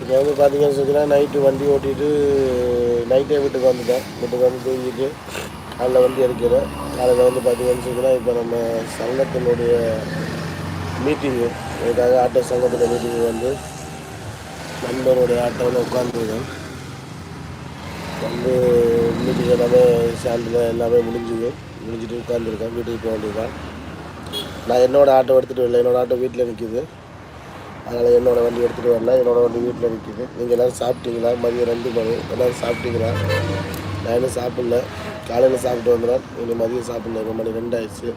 இப்போ வந்து பார்த்தீங்கன்னு சொன்னால் நைட்டு வண்டி ஓட்டிட்டு நைட்டே வீட்டுக்கு வந்துட்டேன். வீட்டுக்கு வந்து தூங்கிட்டு அதில் வந்து இருக்கிறேன் காலையில் வந்து பார்த்தீங்கன்னு சொன்னால் இப்போ நம்ம சங்கத்தினுடைய மீட்டிங்கு இதுக்காக ஆட்டோ சங்கத்தில் மீட்டிங் வந்து நண்பருடைய ஆட்டோவில் உட்காந்துருக்கேன் வந்து மீட்டிங் எல்லாமே சாயந்தரம் எல்லாமே முடிஞ்சுது. முடிஞ்சுட்டு உட்காந்துருக்கேன் வீட்டுக்கு போக வேண்டியதுதான். நான் என்னோடய ஆட்டோ எடுத்துகிட்டு வரல என்னோடய ஆட்டோ வீட்டில் நிற்கிது அதனால் என்னோடய வண்டி எடுத்துகிட்டு வரல. என்னோடய வண்டி வீட்டில் நிற்கிது நீங்கள் எல்லோரும் சாப்பிட்டீங்களா? மதியம் ரெண்டு மணி. எல்லோரும் சாப்பிட்டீங்களா? நான் இன்னும் சாப்பிடல. காலையில் சாப்பிட்டு வந்துடுறேன் இன்னும் மதியம் சாப்பிடல. ஒரு மணி ரெண்டு ஆயிடுச்சு.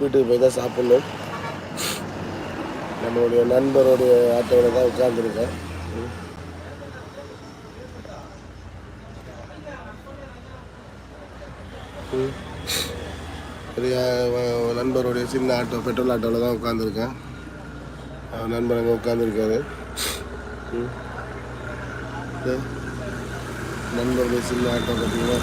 வீட்டுக்கு போய் தான் சாப்பிட்ணும். நம்மளுடைய நண்பருடைய ஆட்டோவில் தான் உட்காந்துருக்கேன் பெரிய நண்பருடைய சின்ன ஆட்டோ பெட்ரோல் ஆட்டோவில் தான் உட்காந்துருக்கேன் நண்பர் அங்கே உட்காந்துருக்காரு நண்பருடைய சின்ன ஆட்டோ பார்த்தீங்கன்னா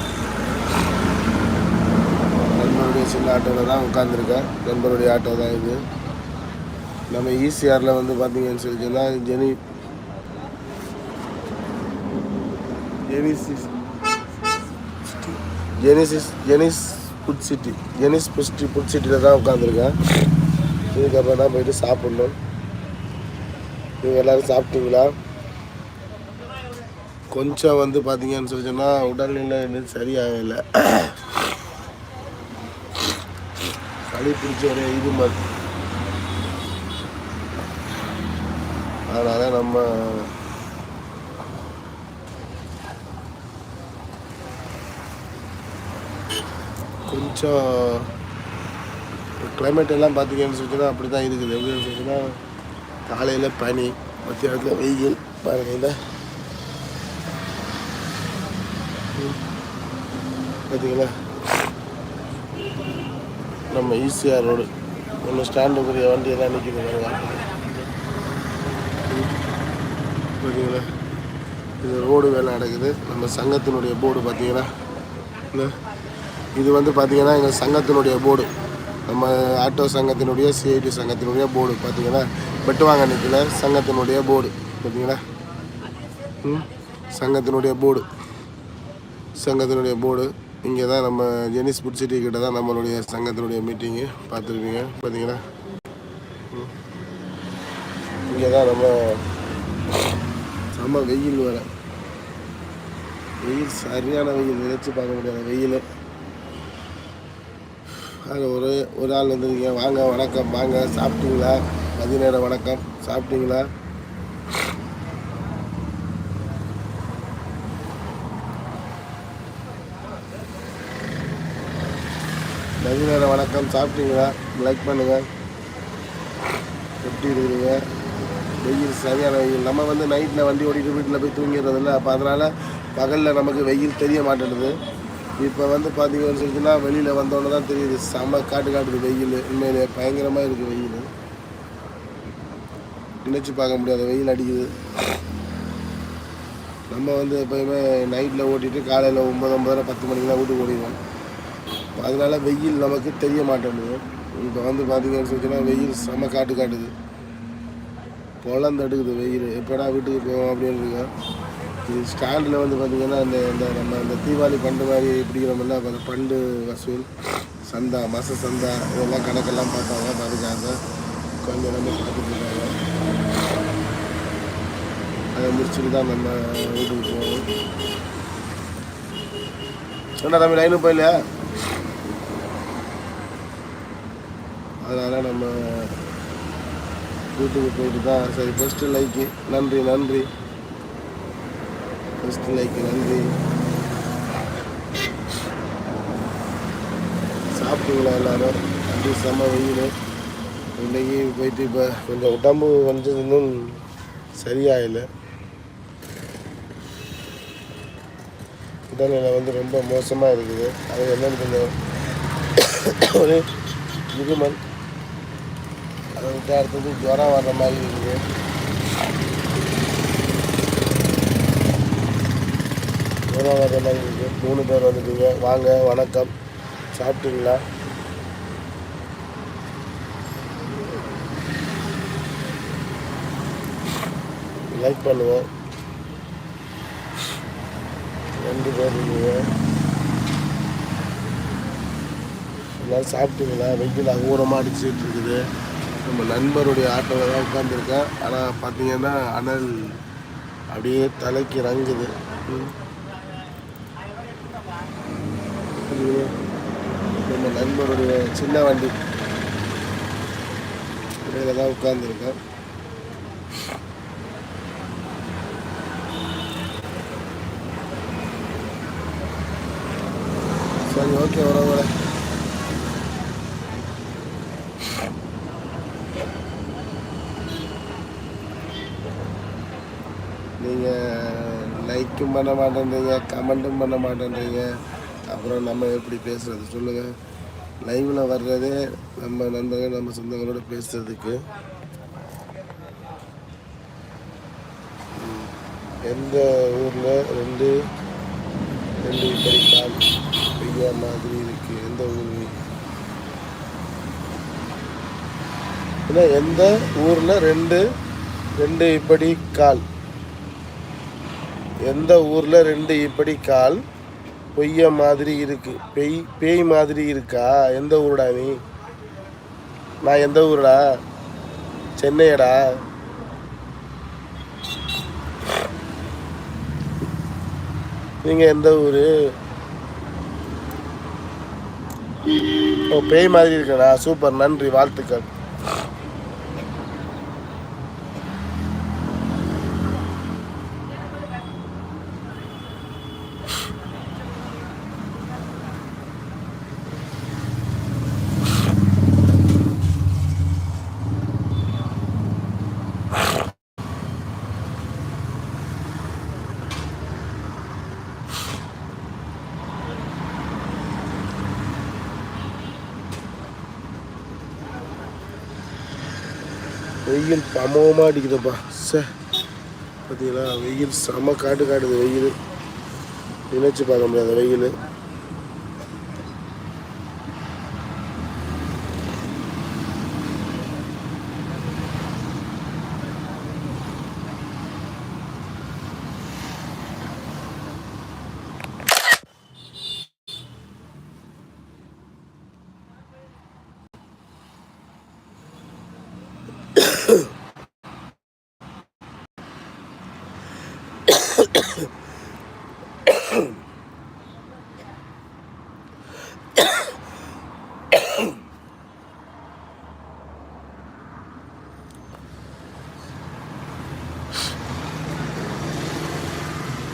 நண்பருடைய சின்ன ஆட்டோவில் தான் உட்காந்துருக்கேன் நண்பருடைய ஆட்டோ தான் இது. நம்ம ஈசிஆரில் வந்து பார்த்தீங்கன்னு சொல்லி சொன்னால் Jenny Genesis Genesis Genesis food city Genesis food food சிட்டியில் தான் உட்காந்துருக்கேன் இதுக்கப்புறம் தான் போயிட்டு சாப்பிட்ணும். நீங்கள் எல்லோரும் சாப்பிட்டீங்களா? கொஞ்சம் வந்து பார்த்தீங்கன்னு சொல்லி சொன்னால் உடல்நிலை இன்னும் சரியாகலை. சளி பிடிச்ச ஒரு இது மாதிரி. அதனால் நம்ம கொஞ்சம் கிளைமேட் எல்லாம் பார்த்தீங்கன்னு சொல்லிச்சுன்னா அப்படி தான் இருக்குது. எப்படின்னு சொல்லிச்சுன்னா காலையில் பனி மத்தியானத்தில் வெயில் பாருங்க இந்த. பார்த்தீங்களா நம்ம ஈசிஆர் ரோடு. நம்ம ஸ்டாண்டுக்குரிய வண்டி எல்லாம் நிற்கிது பாருங்க. பார்த்தீங்களா இது ரோடு வேலை நடக்குது. நம்ம சங்கத்தினுடைய போர்டு பார்த்தீங்கன்னா இது வந்து பார்த்தீங்கன்னா எங்கள் சங்கத்தினுடைய போர்டு. நம்ம ஆட்டோ சங்கத்தினுடைய சிஐடி சங்கத்தினுடைய போர்டு பார்த்தீங்கன்னா வெட்டுவாங்க நிற்கல சங்கத்தினுடைய போர்டு பார்த்தீங்களா? ம்? சங்கத்தினுடைய போர்டு சங்கத்தினுடைய போர்டு இங்கே தான் நம்ம ஜெனிஸ் புட்சிட்டி கிட்ட தான் நம்மளுடைய சங்கத்தினுடைய மீட்டிங்கு பார்த்துருப்பீங்க. பார்த்தீங்களா? இங்கே தான் நம்ம செம்ம வெயில் வேறு. வெயில் சரியான வெயில். நினைச்சு பார்க்க முடியாத. வெயில். அதில் ஒரு ஒரு ஆள் வந்துருக்கீங்க. வாங்க வணக்கம். வாங்க. சாப்பிட்டீங்களா? மதிய நேரம் வணக்கம். சாப்பிட்டீங்களா? மதிய நேரம் வணக்கம். சாப்பிட்டீங்களா? லைக் பண்ணுங்கள் எப்படி இருக்கிறீங்க? வெயில் சரியான வெயில். நம்ம வந்து நைட்டில் வண்டி ஓடிட்டு வீட்டில் போய் தூங்கிடுறதில்ல அப்போ அதனால் பகலில் நமக்கு வெயில் தெரிய மாட்டேங்குது இப்போ வந்து பார்த்தீங்கன்னு சொல்லிட்டுன்னா வெளியில் வந்தோன்னே தான் தெரியுது. செம காட்டு காட்டுது வெயில். உண்மையிலே பயங்கரமாக இருக்குது வெயில். நினச்சி பார்க்க முடியாத. வெயில் அடிக்குது. நம்ம வந்து எப்போயுமே நைட்டில் ஓட்டிட்டு காலையில் ஒம்பது ஒம்பதரை பத்து மணிக்கெலாம் வீட்டுக்கு ஓடிடுவோம். அதனால வெயில் நமக்கு தெரிய மாட்டேங்குது. இப்போ வந்து பார்த்தீங்கன்னு சொல்லிச்சுன்னா வெயில் செம காட்டு காட்டுது. பொழந்து எடுக்குது வெயில். எப்படா வீட்டுக்கு போவோம் அப்படின்னு இருக்கோம் இது ஸ்டாண்டில் வந்து பார்த்தீங்கன்னா இந்த இந்த நம்ம இந்த தீபாவளி பண்டு மாதிரி பிடிக்கிறோம்னா அந்த பண்டு வசூல் சந்தா மச சந்தா இதெல்லாம் கணக்கெல்லாம் பார்த்தாங்க அப்ப அதுக்காக கொஞ்சம் நம்ம பார்த்துட்டு இருக்காங்க அதை முடிச்சுட்டு தான் நம்ம வீட்டுக்கு போவோம் ஏன்னா தம்பி லைனு போயிலையா அதனால் நம்ம வீட்டுக்கு போயிட்டு தான் சரி ஃபஸ்ட்டு லைக்கு நன்றி நன்றி. ஃபஸ்ட்டு லைக்கு நன்றி. சாப்பிட்டீங்களா எல்லாரும்? அப்படி செம்ம வெயில். இன்னைக்கு போயிட்டு இப்போ கொஞ்சம் உடம்பு கொஞ்சம் இன்னும் சரியாயில்லை உடல்நிலை வந்து ரொம்ப மோசமாக இருக்குது. அது என்னென்னு கொஞ்சம் ஒரு இருமல் அதை விட்டு அடுத்தது ஜுரம் வர்ற மாதிரி இருக்குது. ஜுரம் வர்ற மாதிரி இருக்குது. மூணு பேர் வந்துட்டீங்க. வாங்க வணக்கம். சாப்பிட்டீங்களா? லைக் பண்ணுவோம் ரெண்டு பேர் எல்லாம் சாப்பிட்டீங்களா? வெயில் அகூரமாக அடிச்சுட்டு இருக்குது. நம்ம நண்பருடைய ஆட்டோவில் தான் உட்காந்துருக்கேன் ஆனால் பார்த்தீங்கன்னா அனல் அப்படியே தலைக்கு இறங்குது நம்ம நண்பருடைய சின்ன வண்டி. இடையில தான் உட்காந்துருக்கேன் சரி ஓகே உறவுகளே நீங்கள் லைக்கும் பண்ண மாட்டேன்றீங்க கமெண்ட்டும் பண்ண மாட்டேன்றீங்க அப்புறம் நம்ம எப்படி பேசுகிறது சொல்லுங்கள் லைவில் வர்றதே நம்ம நண்பர்கள் நம்ம சொந்தங்களோட பேசுகிறதுக்கு எந்த ஊரில் ரெண்டு ரெண்டு இப்படி இந்தியா மாதிரி இருக்கு எந்த ஊர் ஏன்னா எந்த ஊரில் ரெண்டு ரெண்டு இப்படி கால். எந்த ஊரில் ரெண்டு இப்படி கால் பொய்ய மாதிரி இருக்கு. பெய் பேய் மாதிரி இருக்கா? எந்த ஊருடா நீ? நான் எந்த ஊருடா? சென்னையடா. நீங்கள் எந்த ஊர்? ஓ பேய் மாதிரி இருக்கடா. சூப்பர். நன்றி. வாழ்த்துக்கள். வெயில் பமமாக அடிக்குதுப்பா. சே. பார்த்தீங்களா வெயில் செம காட்டு காட்டுது வெயில். நினைச்சு பார்க்க முடியாத வெயில்.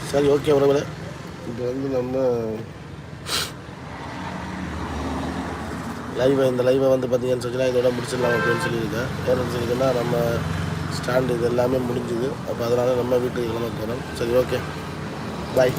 சரி ஓகே உறவுல. இப்போ வந்து நம்ம லைவை இந்த லைவை வந்து பார்த்தீங்கன்னு சொல்லி இதோட முடிச்சிடலாம் அப்படின்னு சொல்லியிருக்கேன். ஏன்னு சொல்லியிருக்கேன்னா நம்ம ஸ்டாண்டு இது எல்லாமே முடிஞ்சுது. அப்போ அதனால் நம்ம வீட்டுக்கு கிளம்ப போகிறோம் சரி ஓகே பாய்